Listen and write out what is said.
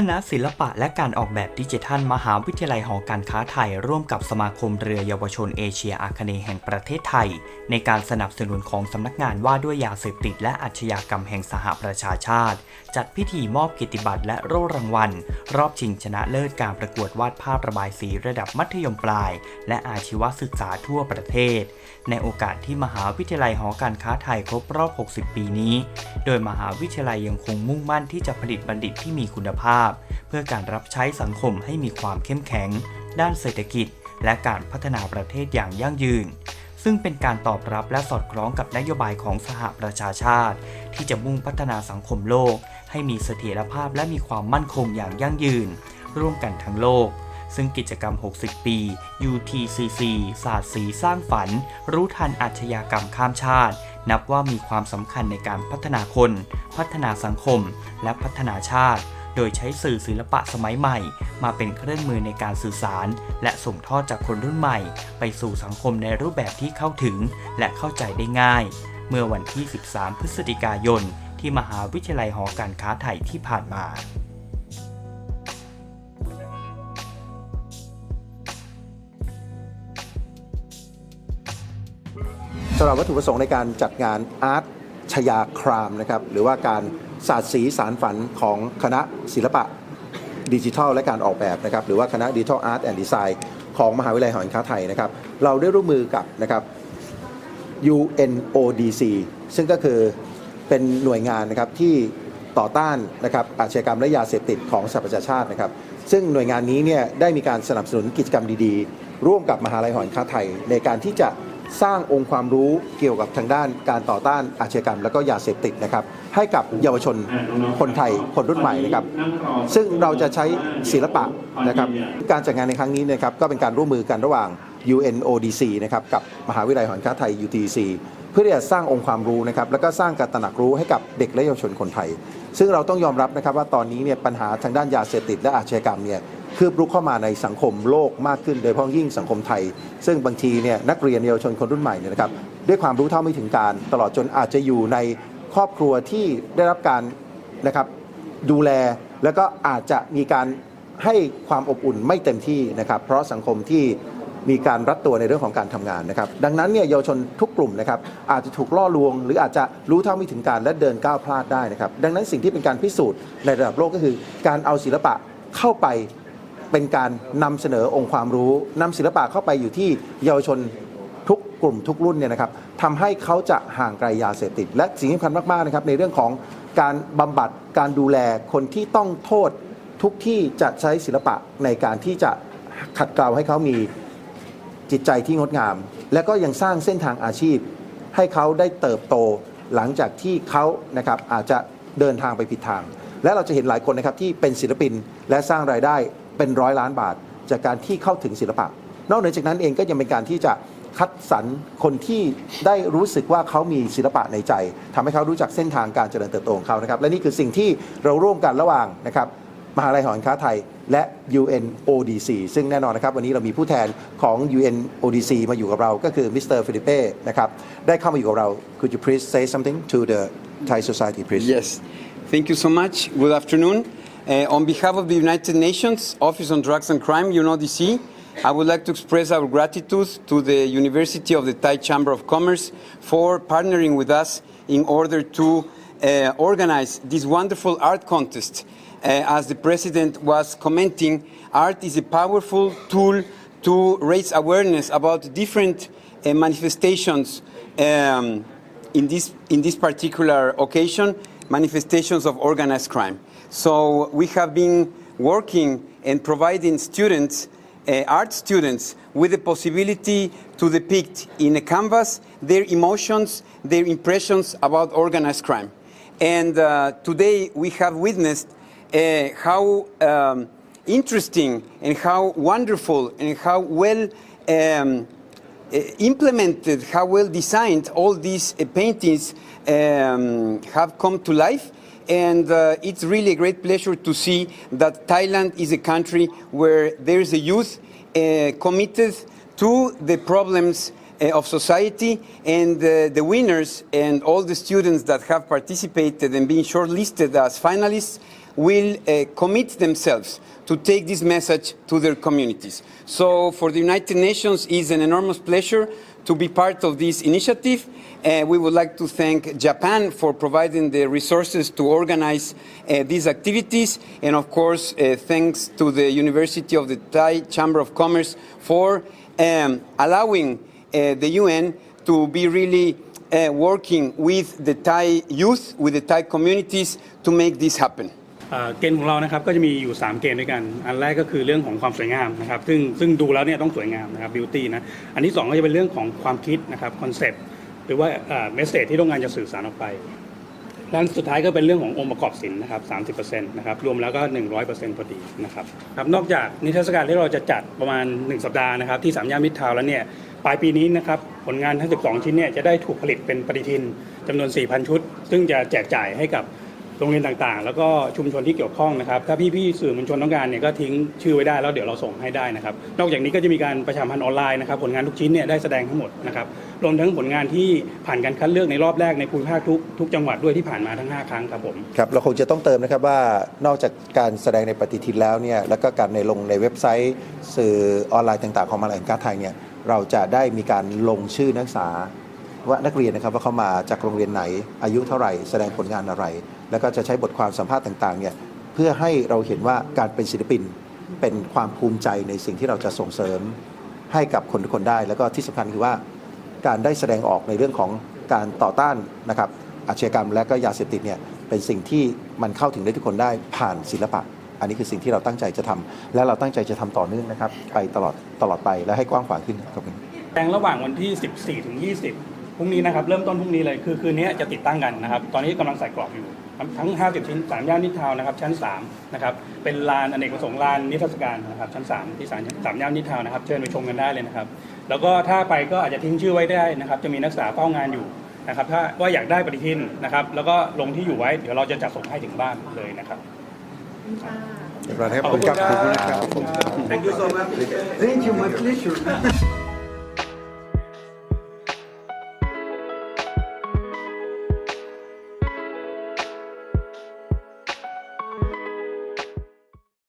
คณะศิลปะและการออกแบบดิจิทัล มหาวิทยาลัยหอการค้าไทย ร่วมกับสมาคมเรือเยาวชนเอเชียอาคเนย์แห่งประเทศไทย ในการสนับสนุนของสำนักงานว่าด้วยยาเสพติดและอาชญากรรมแห่งสหประชาชาติ จัดพิธีมอบเกียรติบัตรและโล่รางวัล รอบชิงชนะเลิศการประกวดวาดภาพระบายสีระดับมัธยมปลาย และอาชีวศึกษาทั่วประเทศ ในโอกาสที่มหาวิทยาลัยหอการค้าไทยครบรอบ 60 ปีนี้ โดยมหาวิทยาลัยยังคงมุ่งมั่นที่จะผลิตบัณฑิตที่มีคุณภาพเพื่อการรับใช้สังคมให้มีความเข้มแข็ง ด้านเศรษฐกิจ และการพัฒนาประเทศอย่างยั่งยืน ซึ่งเป็นการตอบรับและสอดคล้องกับนโยบายของสหประชาชาติ ที่จะมุ่งพัฒนาสังคมโลก ให้มีเสถียรภาพและมีความมั่นคงอย่างยั่งยืน ร่วมกันทั้งโลกซึ่งกิจกรรม 60 ปี UTCC ศาสตร์สีสร้างฝัน รู้ทันอาชญากรรมข้ามชาติ นับว่ามีความสำคัญในการพัฒนาคน พัฒนาสังคม และพัฒนาชาติ โดยใช้สื่อศิลปะสมัยใหม่ มาเป็นเครื่องมือในการสื่อสาร และส่งทอดจากคนรุ่นใหม่ ไปสู่สังคมในรูปแบบที่เข้าถึง และเข้าใจได้ง่าย เมื่อวันที่ 13 พฤศจิกายน ที่มหาวิทยาลัยหอการค้าไทยที่ผ่านมาสำหรับวัตถุประสงค์ในการจัดงานอาร์ตชยาครามนะครับหรือว่าการ ศาสตร์สีสารฝันของคณะศิลปะดิจิทัลและการออกแบบนะครับหรือว่าคณะดิจิทัลอาร์ตแอนด์ดีไซน์ของมหาวิทยาลัยหอการค้าไทยนะครับเราได้ร่วมมือกับนะครับ UNODC ซึ่งก็คือเป็นหน่วยงานนะครับที่ต่อต้านนะครับอาชญากรรมและยาเสพติดของสหประชาชาตินะครับ ซึ่งหน่วยงานนี้เนี่ยได้มีการสนับสนุนกิจกรรมดีๆ ร่วมกับมหาลัยหอการค้าไทย ในการที่จะ สร้างองค์ความรู้เกี่ยวกับทางด้านการต่อต้านอาชญากรรม และก็ยาเสพติดนะครับ ให้กับเยาวชนคนไทยคนรุ่นใหม่นะครับ ซึ่งเราจะใช้ศิลปะนะครับ การจัดงานในครั้งนี้นะครับก็เป็นการร่วมมือกันระหว่าง UNODC นะครับกับมหาวิทยาลัยหอการค้าไทย UTC เพื่อที่จะสร้างองค์ความรู้นะครับแล้วก็สร้างการตระหนักรู้ให้กับเด็กและเยาวชนคนไทย ซึ่งเราต้องยอมรับนะครับว่าตอนนี้เนี่ยปัญหาทางด้านยาเสพติดและอาชญากรรมเนี่ย คืบรุกเข้ามาในสังคมโลกมากขึ้น โดยเฉพาะยิ่งสังคมไทย ซึ่งบางทีเนี่ยนักเรียนเยาวชนคนรุ่นใหม่เนี่ยนะครับด้วยความรู้เท่าไม่ถึงการ ตลอดจนอาจจะอยู่ในครอบครัวที่ได้รับการนะครับดูแลแล้วก็อาจจะมีการให้ความอบอุ่นไม่เต็มที่นะครับ เพราะสังคมที่มีการรัดตัวในเรื่องของการทำงานนะครับ ดังนั้นเนี่ยเยาวชนทุกกลุ่มนะครับอาจจะถูกล่อลวง หรืออาจจะรู้เท่าไม่ถึงการและเดินก้าวพลาดได้นะครับ ดังนั้นสิ่งที่เป็นการพิสูจน์ในระดับโลกก็คือ การเอาศิลปะเข้าไป เป็นการนำเสนอองค์ความรู้นำศิลปะเข้าไปอยู่ที่เยาวชนทุกกลุ่มทุกรุ่นเนี่ยนะครับทำให้เขาจะห่างไกลยาเสพติด และสิ่งสำคัญมากๆนะครับในเรื่องของการบำบัดการดูแลคนที่ต้องโทษทุกที่จะใช้ศิลปะในการที่จะขัดเกลาให้เขามีจิตใจที่งดงาม และก็ยังสร้างเส้นทางอาชีพ ให้เขาได้เติบโตหลังจากที่เขานะครับอาจจะเดินทางไปผิดทาง และเราจะเห็นหลายคนนะครับที่เป็นศิลปินและสร้างรายได้ เป็นร้อยล้านบาท จากการที่เข้าถึงศิลปะ นอกเหนือจากนั้นเองก็ยังเป็นการที่จะคัดสรรคนที่ได้รู้สึกว่าเขามีศิลปะในใจทำให้เขารู้จักเส้นทางการเจริญเติบโตของเขานะครับ และนี่คือสิ่งที่เราร่วมกันระหว่างนะครับมหาลัยหอการค้าไทยและ UNODC ซึ่งแน่นอนนะครับ วันนี้เรามีผู้แทนของ UNODC มาอยู่กับเราก็คือมิสเตอร์ฟิลิเป้นะครับได้เข้ามาอยู่กับเรา Could you please say something to the Thai society please Yes, thank you so much. Good afternoon. Uh, on behalf of the United Nations Office on Drugs and Crime, UNODC, I would like to express our gratitude to the University of the Thai Chamber of Commerce for partnering with us in order to uh, organize this wonderful art contest. Uh, as the President was commenting, art is a powerful tool to raise awareness about different uh, manifestations um, in this, in this particular occasion, manifestations of organized crime. So we have been working and providing students, uh, art students, with the possibility to depict in a canvas their emotions, their impressions about organized crime. And uh, today we have witnessed uh, how um, interesting and how wonderful and how well um, implemented, how well designed all these uh, paintings um, have come to life. And uh, it's really a great pleasure to see that Thailand is a country where there is a youth uh, committed to the problems uh, of society and uh, the winners and all the students that have participated and been shortlisted as finalists will uh, commit themselves to take this message to their communities. So for the United Nations, it's an enormous pleasure to be part of this initiative. Uh, we would like to thank Japan for providing the resources to organize uh, these activities, and of course, uh, thanks to the University of the Thai Chamber of Commerce for um, allowing uh, the UN to be really uh, working with the Thai youth, with the Thai communities to make this happen. เกณฑ์ของเรานะครับก็จะมีอยู่ 3 เกณฑ์ด้วยกัน อันแรกก็คือเรื่องของความสวยงามนะครับ ซึ่งซึ่งดูแล้วเนี่ยต้องสวยงามนะครับบิวตี้นะ อันที่ 2 ก็จะเป็นเรื่องของความคิดนะครับคอนเซปต์หรือว่าเมสเซจที่ต้องการจะสื่อสารออกไปด้านสุดท้ายก็เป็นเรื่องขององค์ประกอบศิลป์นะครับ 30%นะครับ รวมแล้วก็ 100%พอดีนะครับครับ นอกจากนิทรรศการที่เราจะจัดประมาณ 1 สัปดาห์นะครับ ที่สามย่านมิตรทาวน์แล้วเนี่ย ปลายปีนี้นะครับ ผลงานทั้ง 12 ชิ้นเนี่ยจะได้ถูกผลิตเป็นปฏิทินจำนวน 4,000 ชุด ซึ่งจะแจกจ่ายให้กับ โรงเรียนต่างๆ แล้วก็ชุมชนที่เกี่ยวข้องนะครับ ถ้าพี่ๆสื่อมวลชนต้องการเนี่ยก็ทิ้งชื่อไว้ได้แล้วเดี๋ยวเราส่งให้ได้นะครับ นอกจากนี้ก็จะมีการประชามพันธ์ออนไลน์นะครับผลงานทุกชิ้นเนี่ยได้แสดงทั้งหมดนะครับรวมทั้งผลงานที่ผ่านการคัดเลือกในรอบแรกในภูมิภาคทุกทุกจังหวัดด้วยที่ผ่านมาทั้ง 5 ครั้งครับผมครับเราคงจะต้องเติมนะครับว่านอกจากการแสดงในปฏิทินแล้วเนี่ยแล้วก็การในลงในเว็บไซต์สื่อออนไลน์ต่าง ๆ ของมหาวิทยาลัยการไทยเนี่ยเราจะได้มีการลงชื่อนักศึกษา ว่านักเรียนนะครับว่าเขามาจากโรงเรียนไหน อายุเท่าไหร่ แสดงผลงานอะไร แล้วก็จะใช้บทความสัมภาษณ์ต่างๆเนี่ยเพื่อให้เราเห็นว่าการเป็นศิลปินเป็นความภูมิใจในสิ่งที่เราจะส่งเสริมให้กับคนทุกคนได้ แล้วก็ที่สำคัญคือว่าการได้แสดงออกในเรื่องของการต่อต้านนะครับอาชญากรรมและก็ยาเสพติดเนี่ยเป็นสิ่งที่มันเข้าถึงได้ทุกคนได้ผ่านศิลปะ อันนี้คือสิ่งที่เราตั้งใจจะทำและเราตั้งใจจะทำต่อเนื่องนะครับ ไปตลอดตลอดไปและให้กว้างขวางขึ้นครับผมแสดงระหว่างวันที่ 14 ถึง 20 พรุ่งนี้นะครับเริ่มต้นพรุ่งนี้เลยคือคืนนี้จะติดตั้งกันนะครับ ตอนนี้กำลังใส่กรอบอยู่ ทั้ง 50 ชิ้น 3 ย่านนิทาวน์นะครับชั้น 3 นะครับ เป็นลานอเนกประสงค์ลานนิทรรศการนะครับชั้น 3 ที่สามสามย่านนิทาวน์นะครับ เชิญไปชมกันได้เลยนะครับ แล้วก็ถ้าไปก็อาจจะทิ้งชื่อไว้ได้นะครับ จะมีนักศึกษาเฝ้างานอยู่นะครับ ถ้าว่าอยากได้ปฏิทินนะครับ แล้วก็ลงที่อยู่ไว้เดี๋ยวเราจะจัดส่งให้ถึงบ้านเลยนะครับเรียบร้อยครับขอบคุณครับขอบคุณครับ Thank you so much Thank you, my pleasure.